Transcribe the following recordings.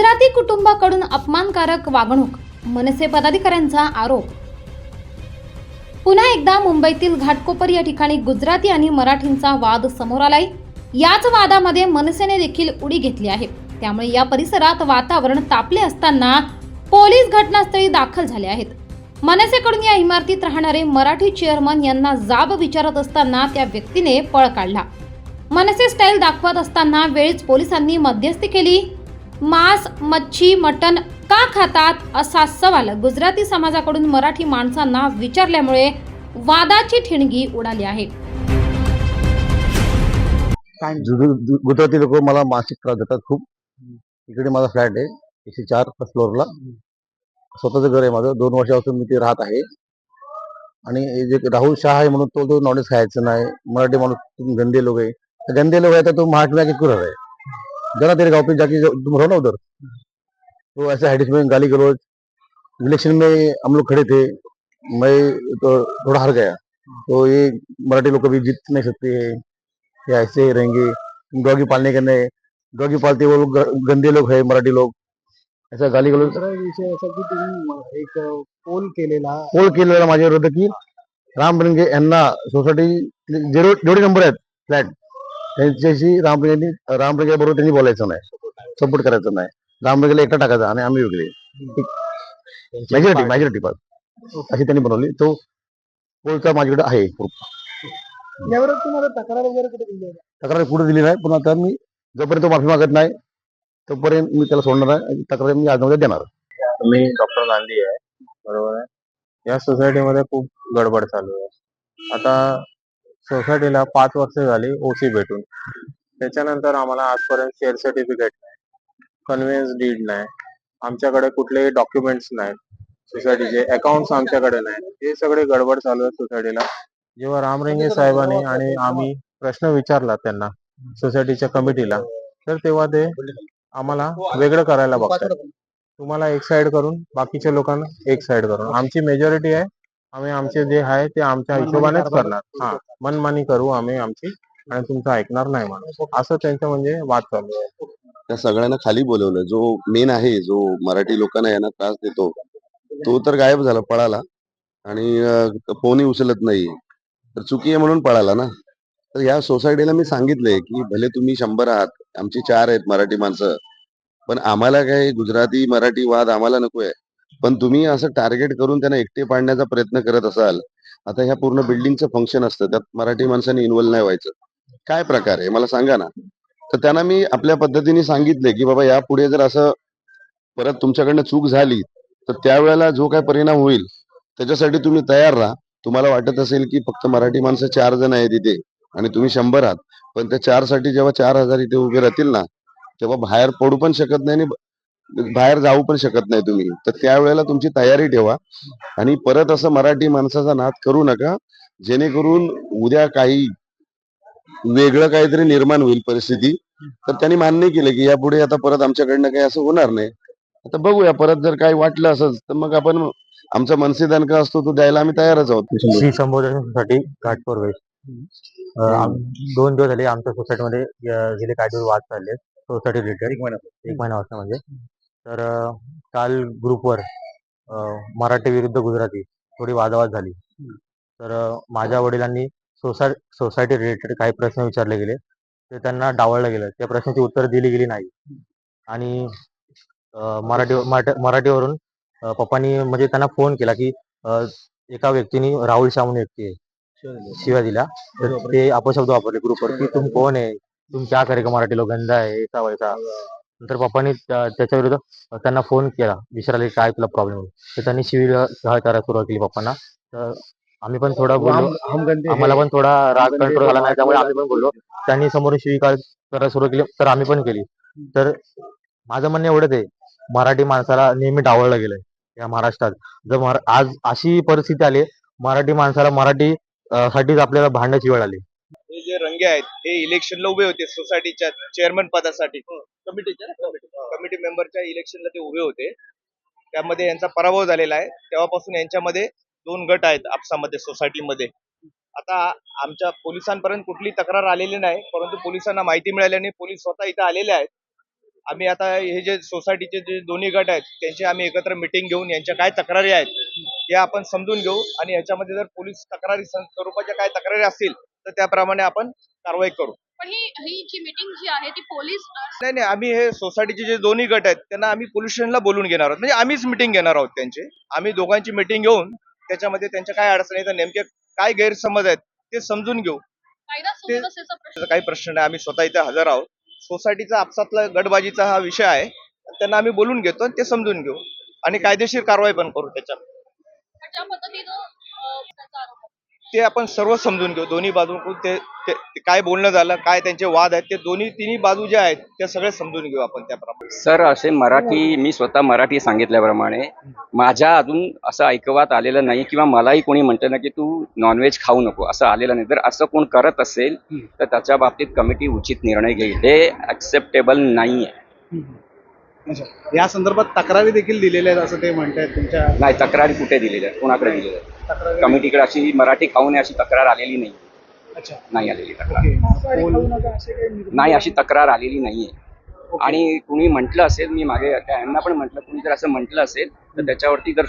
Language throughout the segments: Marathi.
गुजराती कुटुंबाकडून अपमानकारक वागणूक मनसे पदाधिकाऱ्यांचा आरोप. पुन्हा एकदा मुंबईतील घाटकोपर या ठिकाणी गुजराती आणि मराठींचा वाद समोर आलाय. याच वादामध्ये मनसेने देखील उडी घेतली आहे. त्यामुळे या परिसरात वातावरण तापले असताना पोलीस घटनास्थळी दाखल झाले आहेत. मनसेकडून या इमारतीत राहणारे मराठी चेअरमन यांना जाब विचारत असताना त्या व्यक्तीने पळ काढला. मनसे स्टाईल दाखवत असताना वेळीच पोलिसांनी मध्यस्थी केली. मांस मच्छी मटण का खातात असा सवाल गुजराती समाजाकडून मराठी माणसांना विचारल्यामुळे वादाची ठिणगी उडाली आहे. गुजराती लोक मला मानसिक त्रास देतात खूप. इकडे माझा फ्लॅट आहे एकशे चार फर्स्ट फ्लोअरला स्वतःचं घर आहे माझं दोन वर्षापासून मी ते राहत आहे. आणि जे राहुल शाह आहे म्हणून तो तो नॉनव्हेज खायचं नाही. मराठी माणूस गंदे लोक आहे. गंदे लोक आहे तर तो तुम महाराष्ट्र आहे. हैं? जरा तेरे गाँव पे जाके तुम रहो ना उधर। तो ऐसे हेडिस में गाली गलौज। इलेक्शन में हम लोग खड़े थे। मैं तो थोड़ा हार गया। तो ये मराठी लोग कभी जीत नहीं सकते है। या ऐसे ही रहेंगे। डॉगी पालने के नहीं डॉगी पालते वो लोग गंदे लोग है मराठी लोग। ऐसा गाली गलौज। एक पोल केलेला। पोल केलेला माझ्या विरोध की। रामरंगे यांना सोसायटी। जेवढे जेवढे नंबर आहेत फ्लॅट। त्यांच्याशी रामरंगे रामरंगे बरोबर त्यांनी बोलायचं नाही. सपोर्ट करायचं नाही. रामरंगेला एकटा टाकायचा आणि आम्ही वेगळे. मेजॉरिटी मेजॉरिटी पास अशी त्यांनी बनवली. तो पोलचा माझ्याकडे आहे. यावर तुम्हाला तक्रार वगैरे कुठे दिली आहे? तक्रार पुढे दिली नाही. पण आता मी जोपर्यंत तो माफी मागत नाही तोपर्यंत मी त्याला सोडणार आहे तक्रार मी आज देणार. मी डॉक्टर गांधी आहे. बरोबर आहे. या सोसायटीमध्ये खूप गडबड चालू आहे. आता सोसायटीला पाच वर्ष झाली ओसी भेटून. त्याच्यानंतर आम्हाला आजपर्यंत शेअर सर्टिफिकेट नाही कन्व्हिन्स डीड नाही आमच्याकडे कुठलेही डॉक्युमेंट्स नाहीत सोसायटीचे अकाउंट्स आमच्याकडे नाही हे सगळे गडबड चालू आहे सोसायटीला. जेव्हा रामरेंगे साहेबांनी आणि आम्ही प्रश्न विचारला त्यांना सोसायटीच्या कमिटीला तर तेव्हा ते आम्हाला वेगळं करायला बघतात. तुम्हाला एक साइड करून बाकीच्या लोकांना एक साइड करून. आमची मेजॉरिटी आहे आम्ही आमचे जे आहे ते आमच्या हिशोबानेच करणार. हा मनमानी करू आम्ही आमची आणि तुमचं ऐकणार नाही माणूस. असं त्यांचं म्हणजे वाद चालू आहे. त्या सगळ्यांना खाली बोलवलं. जो मेन आहे जो मराठी लोकांना यांना त्रास देतो तो तर गायब झाला पळाला. आणि फोनही उचलत नाही. तर चुकी आहे म्हणून पळाला ना. तर या सोसायटीला मी सांगितलंय की भले तुम्ही शंभर आहात आमची चार आहेत मराठी माणसं पण आम्हाला काय गुजराती मराठी वाद आम्हाला नकोय. पण तुम्ही असं टार्गेट करून त्यांना एकटे पाडण्याचा प्रयत्न करत असाल आता ह्या पूर्ण बिल्डिंगचं फंक्शन असतं त्यात मराठी माणसाने इन्व्हॉल्व नाही व्हायचं. काय प्रकार आहे? मला सांगा ना. तर त्यांना मी आपल्या पद्धतीने सांगितले की बाबा यापुढे जर असं परत तुमच्याकडनं चूक झाली तर त्यावेळेला जो काय परिणाम होईल त्याच्यासाठी तुम्ही तयार राहा. तुम्हाला वाटत असेल की फक्त मराठी माणसं चार जण आहेत इथे आणि तुम्ही शंभर आहात पण त्या चारसाठी जेव्हा चार हजार इथे उभे राहतील ना तेव्हा बाहेर पडू पण शकत नाही आणि बाहेर जाऊ पण शकत नाही तुम्ही. तर त्यावेळेला तुमची तयारी ठेवा. आणि परत असं मराठी माणसाचा नाद करू नका जेणेकरून उद्या काही वेगळं काहीतरी निर्माण होईल परिस्थिती. तर त्यांनी मान्य केलं की यापुढे आता परत आमच्याकडनं काही असं होणार नाही. आता बघूया परत जर काही वाटलं असं तर मग आपण आमचा मनसे दणका असतो तो द्यायला आम्ही तयारच आहोत. श्री संबोधनासाठी घाटकोर दोन दिवस झाले आमच्या सोसायटीमध्ये गेले काही दिवस वाद चालले सोसायटी रिलेटेड एक महिना एक महिन्यापासून म्हणजे तर काल ग्रुपवर मराठी विरुद्ध गुजराती थोडी वादावाद झाली. तर माझ्या वडिलांनी सोसाय सोसायटी रिलेटेड काही प्रश्न विचारले गेले. ते त्यांना डावळलं गेलं. त्या प्रश्नाची उत्तर दिली गेली नाही. आणि मराठी मराठी- मराठीवरून पप्पांनी म्हणजे त्यांना फोन केला की एका व्यक्तीने राहुल शाह म्हणून व्यक्ती आहे. शिव्या दिल्या तर ते अपशब्द वापरले ग्रुपवर की तुम कोण आहे? तुम क्या करेगा? मराठी लोक गंदा आहे ऐसा वैसा नंतर पप्पांनी त्या- त्याच्या विरुद्ध त्यांना फोन केला. विचारले काय तुला प्रॉब्लेम तर त्यांनी शिवीगाळ करायला सुरुवात केली पप्पांना. तर आम्ही पण थोडा बोललो. आम्हाला पण थोडा राग कंट्रोल झाला नाही त्यामुळे आम्ही पण बोललो. त्यांनी समोरून शिवीगाळ करायला सुरू केली तर आम्ही पण केली. तर माझं म्हणणं एवढंच आहे. मराठी माणसाला नेहमी डावळलं गेलंय या महाराष्ट्रात. जर आज अशी परिस्थिती आली मराठी माणसाला मराठी साठीच आपल्याला भांडण्याची वेळ आली जे रंगे आहेत. हे इलेक्शनला उभे होते. सोसायटीच्या चेअरमन पदासाठी. कमिटीच्या कमिटी मेंबरच्या इलेक्शनला ते उभे होते. त्यामध्ये यांचा पराभव झालेला आहे. तेव्हापासून यांच्यामध्ये दोन गट आहेत आपसामध्ये सोसायटीमध्ये आता आमच्या पोलिसांपर्यंत कुठली तक्रार आलेली नाही परंतु पोलिसांना माहिती मिळाल्याने पोलीस स्वतः इथं आलेले आहेत. आम्ही आता हे जे सोसायटीचे जे दोन्ही गट आहेत त्यांची आम्ही एकत्र मिटिंग घेऊन यांच्या काय तक्रारी आहेत हे आपण समजून घेऊ. आणि याच्यामध्ये जर पोलीस तक्रारी स्वरूपाच्या काय तक्रारी असतील तर त्याप्रमाणे आपण कारवाई करू. पण ही ही जी मीटिंग जी आहे ती पोलीस नाही नाही आम्ही हे सोसायटीचे जे दोन्ही गट आहेत त्यांना आम्ही पोलीस स्टेशनला बोलून घेणार आहोत. म्हणजे आम्हीच मिटिंग घेणार आहोत त्यांची. आम्ही दोघांची मिटिंग घेऊन त्याच्यामध्ये त्यांच्या काय अडचणी आहेत नेमके काय गैरसमज आहेत ते समजून घेऊ. कायदा सुव्यवस्थेचा प्रश्न त्याचा काही प्रश्न नाही. आम्ही स्वतः इथे हजर आहोत. सोसायटीचा आपसातला गटबाजीचा हा विषय आहे. त्यांना आम्ही बोलून घेतो आणि ते समजून घेऊ. आणि कायदेशीर कारवाई पण करू त्याच्यात. पण ज्या पद्धतीनं अ, त्याचा आरोप आहे. ते आपण सर्व समजून घेऊ. दोन्ही बाजूकडून ते ते- ते काय बोलणं झालं काय त्यांचे वाद आहेत ते दोन्ही तिन्ही बाजू ज्या आहेत त्या सगळे समजून घेऊ आपण त्याप्रमाणे. सर असे मराठी मी स्वतः मराठी सांगितल्याप्रमाणे माझ्या अजून असं ऐकवात आलेलं नाही किंवा मलाही कोणी म्हटलं ना की तू नॉनव्हेज खाऊ नको असं आलेलं नाही. जर असं कोण करत असेल तर त्याच्या बाबतीत कमिटी उचित निर्णय घेईल. हे ऍक्सेप्टेबल नाही आहे अच्छा. या संदर्भात तक्रारी देखील दिलेल्या आहेत असं ते म्हणतायत तुमच्या नाही तक्रारी कुठे दिलेल्या आहेत? कोणाकडे दिलेल्या आहेत? तक्रारी कमिटीकडे अशी मराठी खाऊ नये अशी तक्रार आलेली नाही. अच्छा. नाही आलेली तक्रार. ओके. नाही अशी तक्रार आलेली नाहीये. आणि कुणी म्हटलं असेल मी मागे त्या यांना पण म्हटलं कुणी जर असं म्हटलं असेल तर त्याच्यावरती जर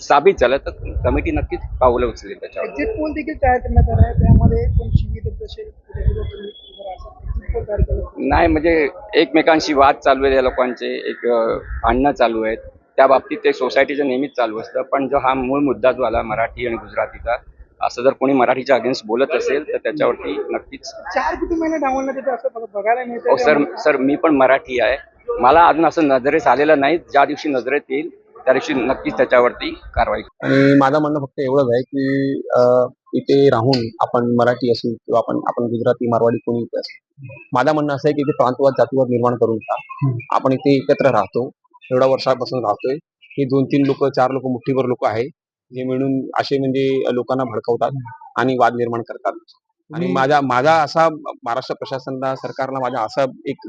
साबित झालं तर कमिटी नक्कीच पावलं उचलेल त्याच्यावर. एक्झिट पोल देखील तयार करण्यात आला आहे त्यामध्ये नाही म्हणजे एकमेकांशी वाद चालू आहे या लोकांचे एक भांडणं चालू आहेत. त्या बाबतीत ते सोसायटीचं नेहमीच चालू असतं पण जो हा मूळ मुद्दा जो आला मराठी आणि गुजरातीचा असं जर कोणी मराठीच्या अगेन्स्ट बोलत असेल तर त्याच्यावरती नक्कीच चार कुटुंबांना डावलण्यात येते असं बघ- बघायला मिळतं हो सर सर मी पण मराठी आहे. मला अजून असं नजरेस आलेलं नाही. ज्या दिवशी नजरेत येईल त्या दिवशी नक्कीच त्याच्यावरती कारवाई आणि माझं म्हणणं फक्त एवढंच आहे की इथे राहून आपण मराठी असू किंवा आपण आपण गुजराती मारवाडी कोणी असू माझं म्हणणं असं आहे की इथे प्रांतवाद जातीवाद निर्माण करून नका आपण इथे एकत्र राहतो. एवढ्या वर्षापासून राहतोय. हे दोन तीन लोक चार लोक मुठ्ठीभर लोक आहे जे मिळून असे म्हणजे लोकांना भडकवतात आणि वाद निर्माण करतात. आणि माझा माझा असा महाराष्ट्र प्रशासनाला सरकारला माझा असा एक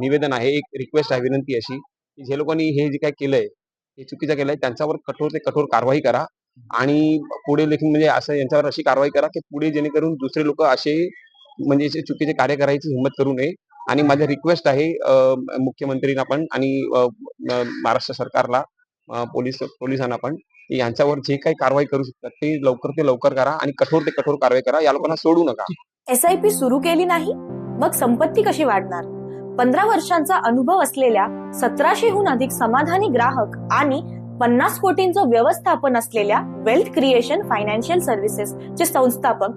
निवेदन आहे एक रिक्वेस्ट आहे विनंती अशी की जे लोकांनी हे जे काय केलंय हे चुकीचं केलंय त्यांच्यावर कठोर ते कठोर कारवाई करा. आणि पुढे देखील म्हणजे असं यांच्यावर अशी कारवाई करा की पुढे जेणेकरून दुसरे लोक असे म्हणजे चुकीचे कार्य करायची हिंमत करू नये. आणि माझं रिक्वेस्ट आहे मुख्यमंत्रींना पण आणि महाराष्ट्र सरकारला पोलीस पोलिसांना पण यांच्यावर जे काही कारवाई करू शकतात ते लवकर ते लवकर करा आणि कठोर ते कठोर कारवाई करा. या लोकांना सोडू नका. एस आय पी सुरू केली नाही मग संपत्ती कशी वाढणार? पंधरा वर्षांचा अनुभव असलेल्या सतराशेहून अधिक समाधानी ग्राहक आणि पन्नास कोटींचं व्यवस्थापन असलेल्या वेल्थ क्रिएशन फायनान्शियल सर्व्हिसेस चे संस्थापक